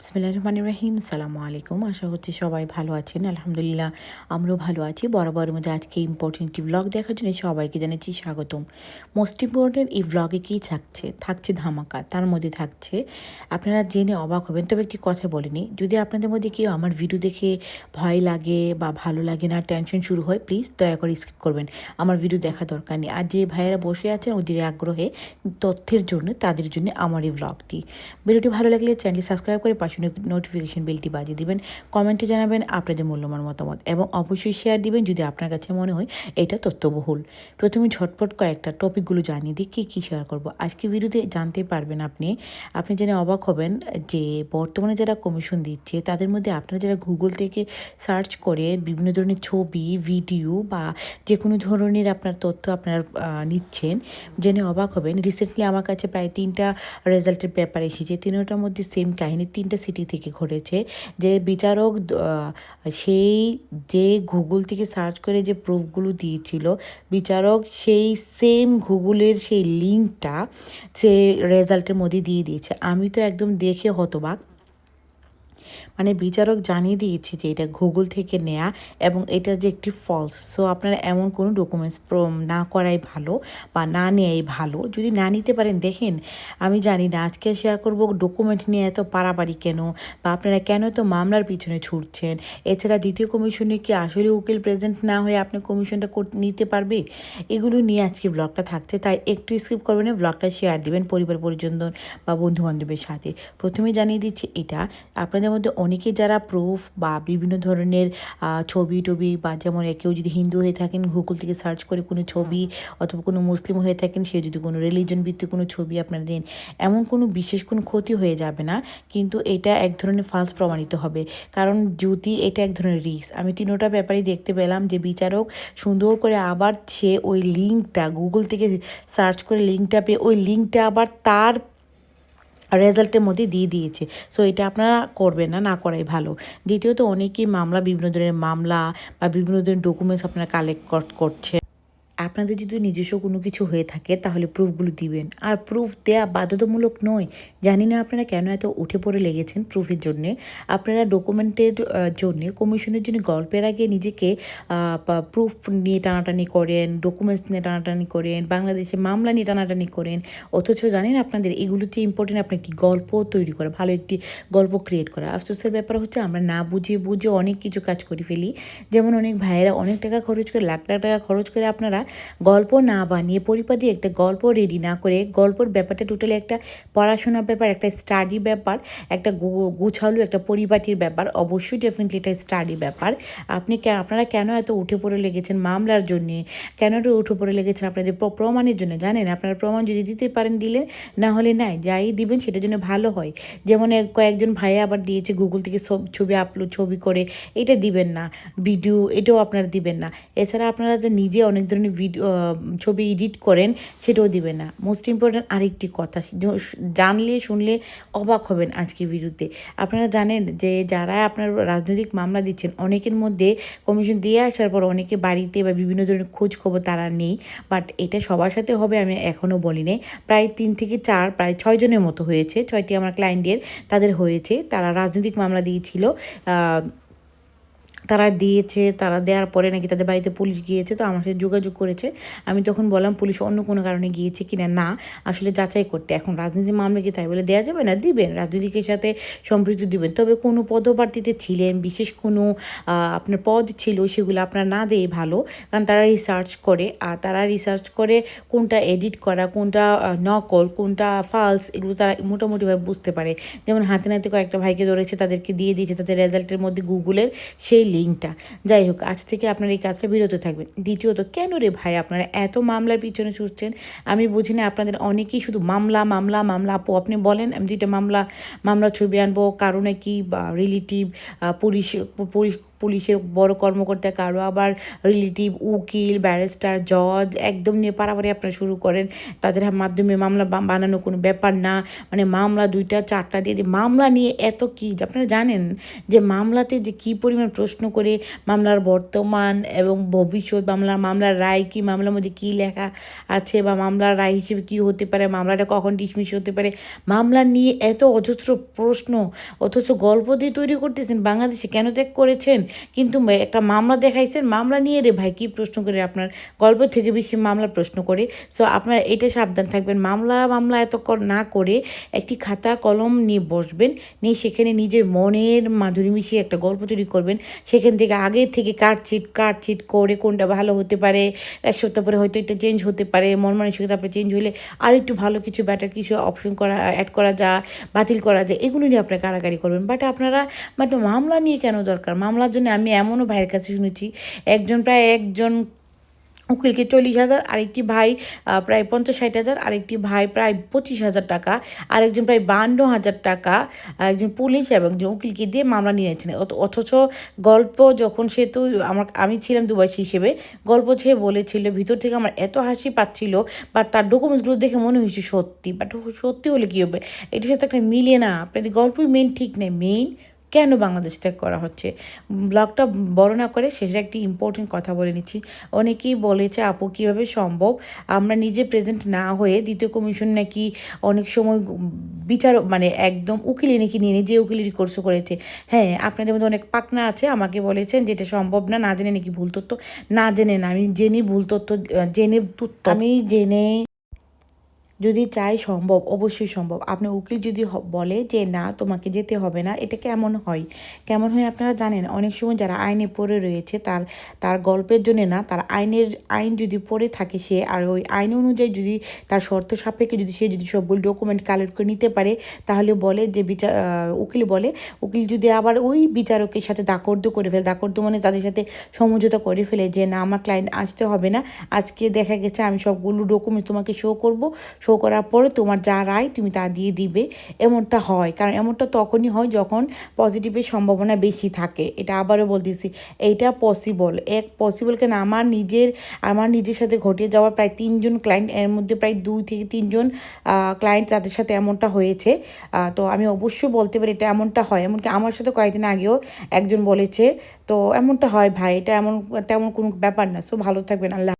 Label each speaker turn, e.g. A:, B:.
A: বিসমিল্লাহির রহমানির রহিম সালামু আলাইকুম। আশা করছি সবাই ভালো আছেন। আলহামদুলিল্লাহ, আমরাও ভালো আছি। বরাবরের মধ্যে আজকে ইম্পর্টেন্ট ভ্লগ দেখার জন্য সবাইকে জানাচ্ছি স্বাগতম। মোস্ট ইম্পর্টেন্ট এই ভ্লগে কী থাকছে? থাকছে ধামাকা। তার মধ্যে থাকছে, আপনারা জেনে অবাক হবেন, তবে একটি কথা বলিনি যদি আপনাদের মধ্যে কেউ আমার ভিডিও দেখে ভয় লাগে বা ভালো লাগে না টেনশন শুরু হয় প্লিজ দয়া করে স্কিপ করবেন। আমার ভিডিও দেখা দরকার নেই। আর যে ভাইয়েরা বসে আছেন, ওদের আগ্রহে তথ্যের জন্য তাদের জন্য আমার এই ভ্লগটি ভিডিওটি ভালো লাগলে চ্যানেলটি সাবস্ক্রাইব করে পাশে নোটিফিকেশন বেলটি বাজিয়ে দিবেন কমেন্টে জানাবেন আপনাদের মূল্যবান মতামত এবং অবশ্যই শেয়ার দিবেন যদি আপনার কাছে মনে হয় এটা তথ্যবহুল। প্রথমে ঝটপট কয়েকটা টপিকগুলো জানিয়ে দিই, কী কী শেয়ার করব। আজকে ভিডিওতে জানতে পারবেন আপনি আপনি জেনে অবাক হবেন যে বর্তমানে যারা কমিশন দিচ্ছে, তাদের মধ্যে আপনারা যারা গুগল থেকে সার্চ করে বিভিন্ন ধরনের ছবি ভিডিও বা যে কোনো ধরনের আপনার তথ্য আপনারা নিচ্ছেন, জেনে অবাক হবেন। রিসেন্টলি আমার কাছে প্রায় তিনটা রেজাল্টের পেপার এসেছে, তিনটার মধ্যে সেম কাহিনী, তিনটা সিটি থেকে ঘটেছে যে বিচারক সেই যে গুগল থেকে সার্চ করে যে প্রুফগুলো দিয়েছিল, বিচারক সেই সেম গুগলের সেই লিঙ্কটা সে রেজাল্টের মধ্যে দিয়ে দিয়েছে। আমি তো একদম দেখে হতবাক। মানে বিচারক জানিয়ে দিয়েছে যে এটা গুগল থেকে নেয়া এবং এটা যে একটি ফলস সো আপনারা এমন কোনো ডকুমেন্টস না করাই ভালো বা না নেয়াই ভালো। যদি না নিতে পারেন, দেখেন, আমি জানি না আজকে শেয়ার করব ডকুমেন্ট নিয়ে এত পারাপারি কেন? বা আপনারা কেন এত মামলার পিছনে ছুটছেন? এছাড়া দ্বিতীয় কমিশনে কি আসলে উকিল প্রেজেন্ট না হয়ে আপনি কমিশনটা নিতে পারবে? এগুলো নিয়ে আজকে ব্লগটা থাকছে, তাই একটু স্কিপ করবেন ব্লগটা শেয়ার দিবেন পরিবার পরিজনজন বা বন্ধু বান্ধবের সাথে। প্রথমে জানিয়ে দিচ্ছি এটা। আপনাদের মধ্যে অনেকে যারা প্রুফ বা বিভিন্ন ধরনের ছবি টবি বা যেমন কেউ যদি হিন্দু হয়ে থাকেন গুগল থেকে সার্চ করে কোনো ছবি অথবা কোনো মুসলিম হয়ে থাকেন, সে যদি কোনো রিলিজন ভিত্তিক কোনো ছবি আপনারা দেন, এমন কোনো বিশেষ কোনো ক্ষতি হয়ে যাবে না। কিন্তু এটা এক ধরনের ফালস প্রমাণিত হবে। কারণ যদি এটা এক ধরনের রিস্ক আমি তিনোটা ব্যাপারেই দেখতে পেলাম যে বিচারক সুন্দর করে আবার সে ওই লিঙ্কটা গুগল থেকে সার্চ করে লিঙ্কটা পেয়ে, ওই লিঙ্কটা আবার তার রেজাল্টের মধ্যে দিয়ে দিয়েছে। সো এটা আপনারা করবেন না না করাই ভালো। দ্বিতীয়ত, অনেকেই মামলা, বিভিন্ন ধরনের মামলা বা বিভিন্ন ধরনের ডকুমেন্টস আপনারা কালেক্ট করছে। আপনাদের যদি নিজস্ব কোনো কিছু হয়ে থাকে, তাহলে প্রুফগুলো দিবেন। আর প্রুফ দেয়া বাধ্যতামূলক নয়। জানি না আপনারা কেন এত উঠে পড়ে লেগেছেন প্রুফের জন্যে। আপনারা ডকুমেন্টের জন্য কমিশনের জন্য গল্পের আগে নিজেকে প্রুফ নিয়ে টানাটানি করেন ডকুমেন্টস নিয়ে টানাটানি করেন, বাংলাদেশে মামলা নিয়ে টানাটানি করেন। অথচ জানেন আপনাদের, এগুলো চেয়ে ইম্পর্টেন্ট আপনার একটি গল্প তৈরি করা, ভালো একটি গল্প ক্রিয়েট করা। আফসোসের ব্যাপার হচ্ছে আমরা না বুঝে বুঝে অনেক কিছু কাজ করে ফেলি। যেমন অনেক ভাইয়েরা অনেক টাকা খরচ করে লাখ লাখ টাকা খরচ করে আপনারা গল্প না বানিয়ে পরিপাটি একটা গল্প রেডি না করে গল্পের ব্যাপারটা টোটালি একটা পড়াশোনার ব্যাপার, একটা স্টাডি ব্যাপার, একটা গুছালো একটা পরিপাটির ব্যাপার, অবশ্যই ডেফিনেটলি এটা স্টাডি ব্যাপার। আপনি আপনারা কেন এত উঠে পড়ে লেগেছেন মামলার জন্যে? কেন উঠে পড়ে লেগেছেন আপনাদের প্র- প্রমাণের জন্য? জানেন, আপনারা প্রমাণ যদি দিতে পারেন দিলেন না হলে নাই। যাই দিবেন, সেটার জন্য ভালো হয়। যেমন কয়েকজন ভাইয়া আবার দিয়েছে গুগল থেকে সব ছবি আপলোড ছবি করে, এটা দিবেন না। ভিডিও এটাও আপনারা দিবেন না। এছাড়া আপনারা যে নিজে অনেক ধরনের ভিডিও ছবি এডিট করেন, সেটাও দিবেন না। মোস্ট ইম্পর্ট্যান্ট আরেকটি কথা জানলে, শুনলে অবাক হবেন আজকে ভিডিওতে। আপনারা জানেন যে, যারা আপনার রাজনৈতিক মামলা দিচ্ছেন, অনেকের মধ্যে কমিশন দিয়ে আসার পর অনেকে বাড়িতে বা বিভিন্ন ধরনের খোঁজ খবর তারা নেই। বাট এটা সবার সাথে হবে, আমি এখনও বলি নাই। প্রায় তিন থেকে চার, প্রায় ছয় জনের মতো হয়েছে, ছয়টি আমার ক্লায়েন্টের তাদের হয়েছে। তারা রাজনৈতিক মামলা দিয়েছিল তারা দিয়েছে, তারা দেওয়ার পরে নাকি তাদের বাড়িতে পুলিশ গিয়েছে, তো আমার সাথে যোগাযোগ করেছে। আমি তখন বললাম, পুলিশ অন্য কোনো কারণে গিয়েছে কি না না আসলে যাচাই করতে। এখন রাজনীতি মামলা কি তাই বলে দেওয়া যাবে না? দিবেন, রাজনীতিকের সাথে সম্পৃক্ত দিবেন। তবে কোনো পদপ্রার্থীতে ছিলেন, বিশেষ কোনো আপনার পদ ছিল, সেগুলো আপনার না দেয় ভালো। কারণ তারা রিসার্চ করে, আর তারা রিসার্চ করে কোনটা এডিট করা, কোনটা নকল, কোনটা ফালস এগুলো তারা মোটামুটিভাবে বুঝতে পারে। যেমন হাতে নাতে কয়েকটা ভাইকে ধরেছে, তাদেরকে দিয়ে দিয়েছে, তাদের রেজাল্টের মধ্যে গুগলের সেই লিঙ্কটা যাই হোক, আজ থেকে আপনার এই কাজটা বিরত থাকবেন। দ্বিতীয়ত, কেন রে ভাই আপনারা এত মামলার পিছনে ছুটছেন? আমি বুঝি না আপনাদের অনেকেই শুধু মামলা মামলা মামলা। আপু, আপনি বলেন, আমি যেটা মামলা মামলা ছবি আনব, কারণে কি বা রিলেটিভ পুলিশ পুলিশ পুলিশের বড় কর্মকর্তা কারও, আবার রিলেটিভ, উকিল, ব্যারিস্টার, জজ, একদম নিয়ে পারাপারি আপনারা শুরু করেন। তাদের মাধ্যমে মামলা বানানো কোনো ব্যাপার না। মানে মামলা দুইটা, চারটা দিয়ে মামলা নিয়ে এত কি আপনারা জানেন যে মামলাতে যে কি পরিমাণ প্রশ্ন করে, মামলার বর্তমান এবং ভবিষ্যৎ, মামলা, মামলার রায় কি, মামলার মধ্যে কি লেখা আছে বা মামলার রায় হিসেবে কি হতে পারে, মামলাটা কখন ডিসমিস হতে পারে। মামলা নিয়ে এত অজস্র প্রশ্ন, অথচ গল্প দিয়ে তৈরি করতেছেন, বাংলাদেশে কেন ত্যাগ করেছেন? কিন্তু একটা মামলা দেখাইছেন, মামলা নিয়ে রে ভাই, কি প্রশ্ন করে আপনার? গল্প থেকে বেশি মামলা প্রশ্ন করে। সো আপনার এটা সাবধান থাকবেন। মামলা মামলা এত না করে একটি খাতা, কলম নিয়ে বসবেন, নিয়ে সেখানে নিজের মনের মাধুরী মিশিয়ে একটা গল্প তৈরি করবেন। সেখান থেকে আগে থেকে কাটচিট কাটচিট করে কোনটা ভালো হতে পারে, এক সপ্তাহ পরে হয়তো এটা চেঞ্জ হতে পারে, মন মানসিকতা আপনার চেঞ্জ হলে আর একটু ভালো কিছু ব্যাটার কিছু অপশন করা অ্যাড করা যা বাতিল করা যায়, এগুলো নিয়ে আপনারা কারাগারি করবেন। বাট আপনারা বাট মামলা নিয়ে কেন দরকার? মামলার জন্য আমি এমনও ভাইয়ের কাছে শুনেছি, একজন প্রায় একজন উকিলকে চল্লিশ হাজার, আরেকটি ভাই প্রায় পঞ্চাশ ষাট হাজার, আরেকটি ভাই প্রায় পঁচিশ হাজার টাকা, আরেকজন প্রায় বান্ন হাজার টাকা, একজন পুলিশ এবং একজন উকিলকে দিয়ে মামলা নিয়েছেন। অথ- অথচ গল্প যখন সে তো আমার, আমি ছিলাম দুবাসী হিসেবে, গল্প সে বলেছিল, ভিতর থেকে আমার এত হাসি পাচ্ছিল, বা তার ডকুমেন্টসগুলো দেখে মনে হয়েছে সত্যি বাট সত্যি হলে কী হবে? এটার সাথে একটা মিলিয়ে না, আপনাদের গল্পই মেন ঠিক নেই মেইন কেন বাংলাদেশ ত্যাগ করা হচ্ছে? ব্লগটা বড় না করে শেষে একটি ইম্পর্টেন্ট কথা বলে নিচ্ছি। অনেকেই বলেছে, আপু, কীভাবে সম্ভব? আমরা নিজে প্রেজেন্ট না হয়ে দ্বিতীয় কমিশন নাকি অনেক সময় বিচার মানে একদম উকিলে নাকি নিয়ে নিজে উকিলেরই কোর্স করেছে। হ্যাঁ আপনাদের মধ্যে অনেক পাকনা আছে। আমাকে বলেছেন যেটা সম্ভব না না জেনে নাকি ভুল তথ্য? না জেনে না, আমি জেনে ভুল তথ্য জেনে তথ্য। আমি জেনে যদি চাই সম্ভব, অবশ্যই সম্ভব। আপনার উকিল যদি বলে যে না, তোমাকে যেতে হবে না, এটা কেমন হয়? কেমন হয় আপনারা জানেন, অনেক সময় যারা আইনে পড়ে রয়েছে, তার তার গল্পের জন্য না, তার আইনের আইন যদি পড়ে থাকে সে, আর ওই আইন অনুযায়ী যদি তার শর্ত সাপেক্ষে যদি সে যদি সবগুলো ডকুমেন্ট কালেক্ট করে নিতে পারে, তাহলে বলে যে বিচার উকিল বলে, উকিল যদি আবার ওই বিচারকের সাথে দাকর্দ করে ফেলে, দাকর্দ মানে তাদের সাথে সমঝোতা করে ফেলে যে, না, আমার ক্লায়েন্ট আসতে হবে না, আজকে দেখা গেছে আমি সবগুলো ডকুমেন্ট তোমাকে শো করব শো করার পরে তোমার যা রায় তুমি তা দিয়ে দিবে। এমনটা হয়। কারণ এমনটা তখনই হয় যখন পজিটিভের সম্ভাবনা বেশি থাকে। এটা আবারও বলতেছি, এইটা পসিবল এক পসিবল কেন আমার নিজের আমার নিজের সাথে ঘটিয়ে যাওয়া প্রায় তিনজন ক্লায়েন্ট এর মধ্যে প্রায় দুই থেকে তিনজন ক্লায়েন্ট তাদের সাথে এমনটা হয়েছে। তো আমি অবশ্যই বলতে পারি এটা এমনটা হয়। এমনকি আমার সাথে কয়েকদিন আগেও একজন বলেছে, তো এমনটা হয় ভাই। এটা এমন, তেমন কোনো ব্যাপার না। সো ভালো থাকবেন। আল্লাহ